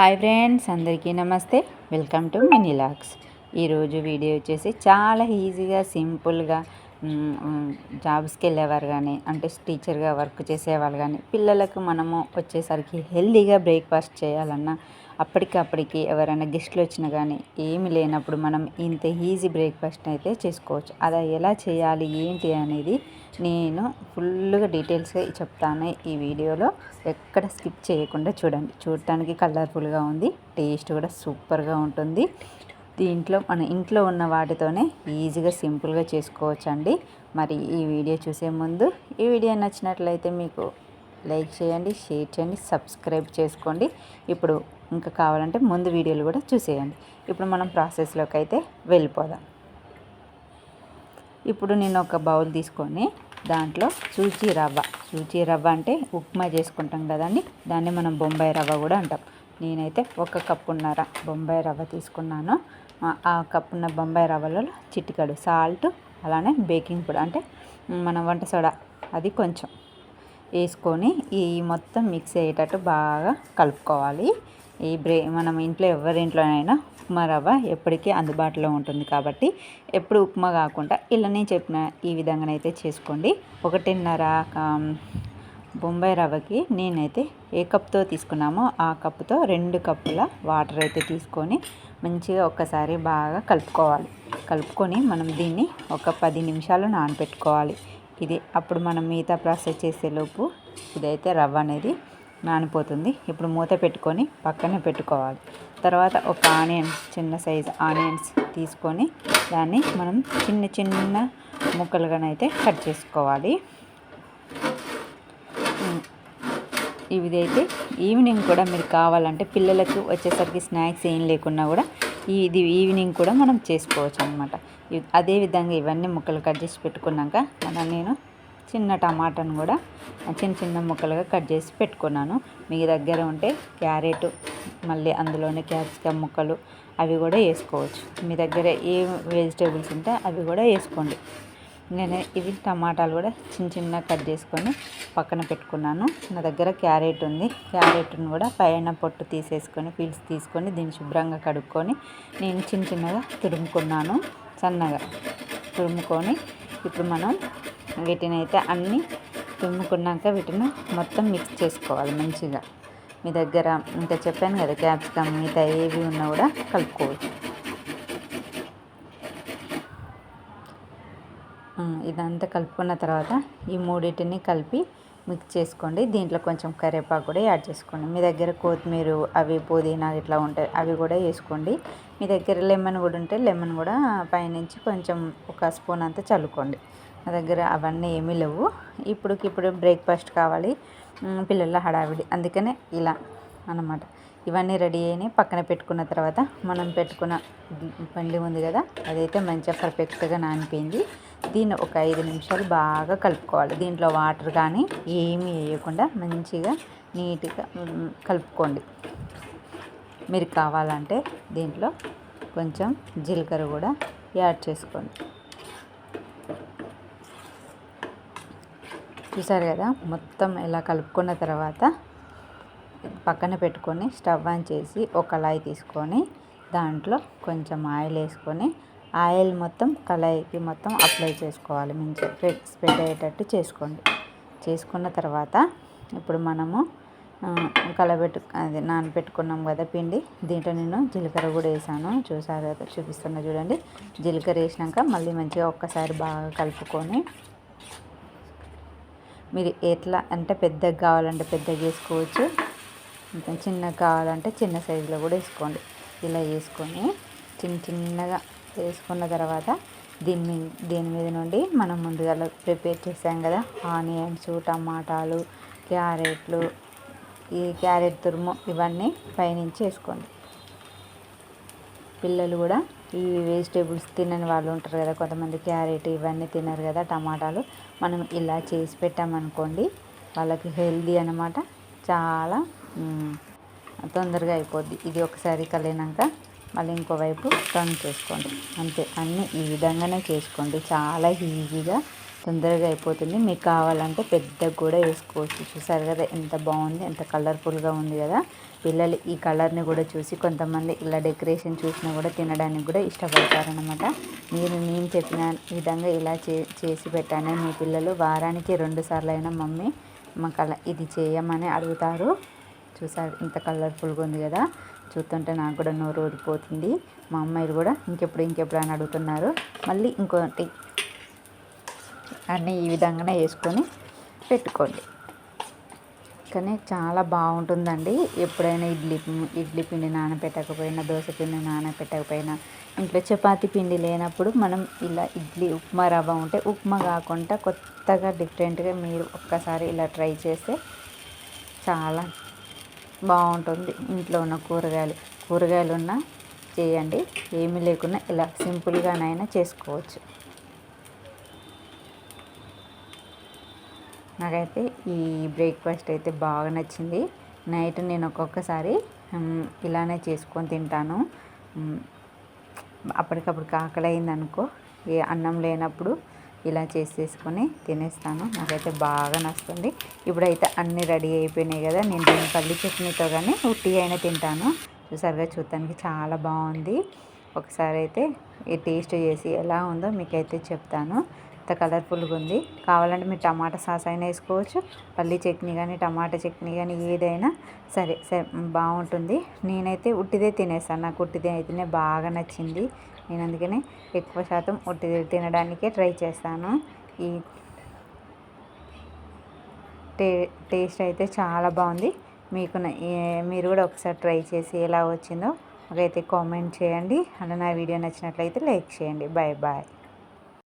Hi friends అందరికీ నమస్తే. Welcome to mini lakhs ఈరోజు వీడియో వచ్చేసి చాలా ఈజీగా సింపుల్గా జాబ్స్కి వెళ్ళేవారు కానీ అంటే టీచర్గా వర్క్ చేసేవాళ్ళు కానీ పిల్లలకు మనము వచ్చేసరికి హెల్దీగా బ్రేక్ఫాస్ట్ చేయాలన్నా అప్పటికప్పటికి ఎవరైనా గెస్ట్లు వచ్చినా కానీ ఏమి లేనప్పుడు మనం ఇంత ఈజీ బ్రేక్ఫాస్ట్ అయితే చేసుకోవచ్చు. అది ఎలా చేయాలి ఏంటి అనేది నేను ఫుల్గా డీటెయిల్స్గా చెప్తాను ఈ వీడియోలో. ఎక్కడ స్కిప్ చేయకుండా చూడండి. చూడటానికి కలర్ఫుల్గా ఉంది. టేస్ట్ కూడా సూపర్గా ఉంటుంది. దీంట్లో మన ఇంట్లో ఉన్న వాటితోనే ఈజీగా సింపుల్గా చేసుకోవచ్చండి. మరి ఈ వీడియో చూసే ముందు ఈ వీడియో నచ్చినట్లయితే మీకు లైక్ చేయండి షేర్ చేయండి సబ్స్క్రైబ్ చేసుకోండి. ఇప్పుడు ఇంకా కావాలంటే ముందు వీడియోలు కూడా చూసేయండి. ఇప్పుడు మనం ప్రాసెస్లోకి అయితే వెళ్ళిపోదాం. ఇప్పుడు నేను ఒక బౌల్ తీసుకొని దాంట్లో సూచి రవ్వ సూచి రవ్వ అంటే ఉప్మా చేసుకుంటాం కదండి దాన్ని మనం బొంబాయి రవ్వ కూడా అంటాం. నేనైతే ఒక కప్పున్నర బొంబాయి రవ్వ తీసుకున్నాను. ఆ కప్పున్న బొంబాయి రవ్వలో చిటికడు సాల్ట్ అలానే బేకింగ్ పొడి అంటే మన వంట సోడా అది కొంచెం వేసుకొని ఈ మొత్తం మిక్స్ అయ్యేటట్టు బాగా కలుపుకోవాలి. ఈ బ్రే మనం ఇంట్లో ఎవరింట్లోనైనా ఉప్మా రవ్వ ఎప్పటికీ అందుబాటులో ఉంటుంది కాబట్టి ఎప్పుడు ఉప్మా కాకుండా ఇలా నేను చెప్పిన ఈ విధంగానైతే చేసుకోండి. ఒకటిన్నర బొంబాయి రవ్వకి నేనైతే ఏ కప్తో తీసుకున్నామో ఆ కప్పుతో రెండు కప్పుల వాటర్ అయితే తీసుకొని మంచిగా ఒక్కసారి బాగా కలుపుకోవాలి. కలుపుకొని మనం దీన్ని ఒక పది నిమిషాలు నానబెట్టుకోవాలి ఇది అప్పుడు మనం మిగతా ప్రాసెస్ చేసేలోపు ఇదైతే రవ్వ అనేది నానిపోతుంది. ఇప్పుడు మూత పెట్టుకొని పక్కనే పెట్టుకోవాలి. తర్వాత ఒక ఆనియన్స్ చిన్న సైజు ఆనియన్స్ తీసుకొని దాన్ని మనం చిన్న చిన్న ముక్కలుగానైతే కట్ చేసుకోవాలి. ఇదైతే ఈవినింగ్ కూడా మీరు కావాలంటే పిల్లలకు వచ్చేసరికి స్నాక్స్ ఏం లేకున్నా కూడా ఇది ఈవినింగ్ కూడా మనం చేసుకోవచ్చు అనమాట అదేవిధంగా ఇవన్నీ ముక్కలు కట్ చేసి పెట్టుకున్నాక మనం నేను చిన్న టమాటాను కూడా చిన్న చిన్న ముక్కలుగా కట్ చేసి పెట్టుకున్నాను. మీ దగ్గర ఉంటే క్యారెట్ మళ్ళీ అందులోనే క్యాప్సికమ్ ముక్కలు అవి కూడా వేసుకోవచ్చు. మీ దగ్గర ఏ వెజిటేబుల్స్ ఉంటే అవి కూడా వేసుకోండి. నేను ఇవి టమాటాలు కూడా చిన్న చిన్న కట్ చేసుకొని పక్కన పెట్టుకున్నాను. నా దగ్గర క్యారెట్ ఉంది. క్యారెట్ను కూడా పైన పొట్టు తీసేసుకొని పీల్స్ తీసుకొని దీన్ని శుభ్రంగా కడుక్కొని నేను చిన్న చిన్నగా తురుముకున్నాను. సన్నగా తురుముకొని ఇప్పుడు మనం వీటిని అయితే అన్నీ తుమ్ముకున్నాక వీటిని మొత్తం మిక్స్ చేసుకోవాలి మంచిగా. మీ దగ్గర ఇంకా చెప్పాను కదా క్యాప్సికమ్ మిగతా ఏవి ఉన్నా కూడా కలుపుకోవచ్చు. ఇదంతా కలుపుకున్న తర్వాత ఈ మూడింటిని కలిపి మిక్స్ చేసుకోండి. దీంట్లో కొంచెం కరివేపాకు కూడా యాడ్ చేసుకోండి. మీ దగ్గర కొత్తిమీర అవి పుదీనా ఇట్లా ఉంటాయి అవి కూడా వేసుకోండి. మీ దగ్గర లెమన్ కూడా ఉంటే లెమన్ కూడా పైనుంచి కొంచెం ఒక స్పూన్ అంతా చల్లుకోండి. నా దగ్గర అవన్నీ ఏమీ లేవు. ఇప్పుడుకిప్పుడు బ్రేక్ఫాస్ట్ కావాలి. పిల్లల హడావిడి. అందుకనే ఇలా అన్నమాట. ఇవన్నీ రెడీ అయినాయి పక్కన పెట్టుకున్న తర్వాత మనం పెట్టుకున్న పండి ఉంది కదా అదైతే మంచిగా పర్ఫెక్ట్గా నానిపోయింది. దీన్ని ఒక ఐదు నిమిషాలు బాగా కలుపుకోవాలి. దీంట్లో వాటర్ కానీ ఏమీ వేయకుండా మంచిగా నీట్గా కలుపుకోండి. మీరు కావాలంటే దీంట్లో కొంచెం జీలకర్ర కూడా యాడ్ చేసుకోండి. చూసారు కదా మొత్తం ఇలా కలుపుకున్న తర్వాత పక్కన పెట్టుకొని స్టవ్ ఆన్ చేసి ఒక కళాయి తీసుకొని దాంట్లో కొంచెం ఆయిల్ వేసుకొని ఆయిల్ మొత్తం కళాయికి మొత్తం అప్లై చేసుకోవాలి. మంచిగా స్ప్రెడ్ అయ్యేటట్టు చేసుకోండి. చేసుకున్న తర్వాత ఇప్పుడు మనము కలబెట్టు అది నానబెట్టుకున్నాం కదా పిండి దీంట్లో నేను జీలకర్ర కూడా వేసాను. చూసారు కదా చూపిస్తున్నా చూడండి. జీలకర్ర వేసినాక మళ్ళీ మంచిగా ఒక్కసారి బాగా కలుపుకొని మీరు ఎట్లా అంటే పెద్దగా కావాలంటే పెద్దగా వేసుకోవచ్చు. ఇంకా చిన్నగా కావాలంటే చిన్న సైజులో కూడా వేసుకోండి. ఇలా వేసుకొని చిన్న చిన్నగా వేసుకున్న తర్వాత దీని దీని మీద నుండి మనం ముందుగా ప్రిపేర్ చేసాం కదా. ఆనియన్స్ టమాటాలు క్యారెట్లు ఈ క్యారెట్ తురుము ఇవన్నీ పైనుంచి వేసుకోండి. పిల్లలు కూడా ఈ వెజిటేబుల్స్ తినని వాళ్ళు ఉంటారు కదా కొంతమంది క్యారెట్ ఇవన్నీ తినరు కదా టమాటాలు. మనం ఇలా చేసి పెట్టామనుకోండి వాళ్ళకి హెల్దీ అనమాట చాలా తొందరగా అయిపోద్ది. ఇది ఒకసారి కలినాక మళ్ళీ ఇంకోవైపు టర్న్ చేసుకోండి. అంతే అన్నీ ఈ విధంగానే చేసుకోండి. చాలా ఈజీగా తొందరగా అయిపోతుంది. మీకు కావాలంటే పెద్దగా కూడా వేసుకోవచ్చు. చూసారు కదా ఎంత బాగుంది ఎంత కలర్ఫుల్గా ఉంది కదా. పిల్లలు ఈ కలర్ని కూడా చూసి కొంతమంది ఇలా డెకరేషన్ చూసినా కూడా తినడానికి కూడా ఇష్టపడతారనమాట నేను నేను చెప్పిన విధంగా ఇలా చే చేసి పెట్టాను మీ పిల్లలు వారానికి రెండు సార్లు అయినా మమ్మీ మాకు అలా ఇది చేయమని అడుగుతారు. చూసారు ఇంత కలర్ఫుల్గా ఉంది కదా. చూస్తుంటే నాకు కూడా నోరు ఊరిపోతుంది. మా అమ్మాయిలు కూడా ఇంకెప్పుడు ఇంకెప్పుడు అని అడుగుతున్నారు. మళ్ళీ ఇంకోటి అన్నీ ఈ విధంగానే వేసుకొని పెట్టుకోండి. కానీ చాలా బాగుంటుందండి. ఎప్పుడైనా ఇడ్లీ ఇడ్లీ పిండి నానబెట్టకపోయినా దోశ పిండి నానబెట్టకపోయినా ఇంట్లో చపాతి పిండి లేనప్పుడు మనం ఇలా ఇడ్లీ ఉప్మా రవ్వ ఉంటే ఉప్మా కాకుండా కొత్తగా డిఫరెంట్గా మీరు ఒక్కసారి ఇలా ట్రై చేస్తే చాలా బాగుంటుంది. ఇంట్లో ఉన్న కూరగాయలు కూరగాయలు ఉన్న చేయండి. ఏమీ లేకున్నా ఇలా సింపుల్గానైనా చేసుకోవచ్చు. నాకైతే ఈ బ్రేక్ఫాస్ట్ అయితే బాగా నచ్చింది. నైట్ నేను ఒక్కొక్కసారి ఇలానే చేసుకొని తింటాను. అప్పటికప్పుడు ఆకలి అయిందనుకో ఏ అన్నం లేనప్పుడు ఇలా చేసేసుకొని తినేస్తాను. నాకైతే బాగా నచ్చుతుంది. ఇప్పుడైతే అన్నీ రెడీ అయిపోయినాయి కదా నేను దీని పల్లి చట్నీతో కానీ ఉట్టి అయినా తింటాను. చూసారుగా చూడటానికి చాలా బాగుంది. ఒకసారి అయితే ఈ టేస్ట్ చేసి ఎలా ఉందో మీకైతే చెప్తాను. ఎంత కలర్ఫుల్గా ఉంది. కావాలంటే మీరు టమాటా సాస్ అయినా వేసుకోవచ్చు. పల్లి చట్నీ కానీ టమాటా చట్నీ కానీ ఏదైనా సరే సరే బాగుంటుంది. నేనైతే ఉట్టిదే తినేస్తాను. నాకు ఉట్టిదే అయితేనే బాగా నచ్చింది. నేను అందుకనే ఎక్కువ శాతం ఉట్టిదే తినడానికే ట్రై చేస్తాను. ఈ టే టేస్ట్ అయితే చాలా బాగుంది. మీకు మీరు కూడా ఒకసారి ట్రై చేసి ఎలా వచ్చిందో ఒకైతే కామెంట్ చేయండి. అలా నా వీడియో నచ్చినట్లయితే లైక్ చేయండి. Bye bye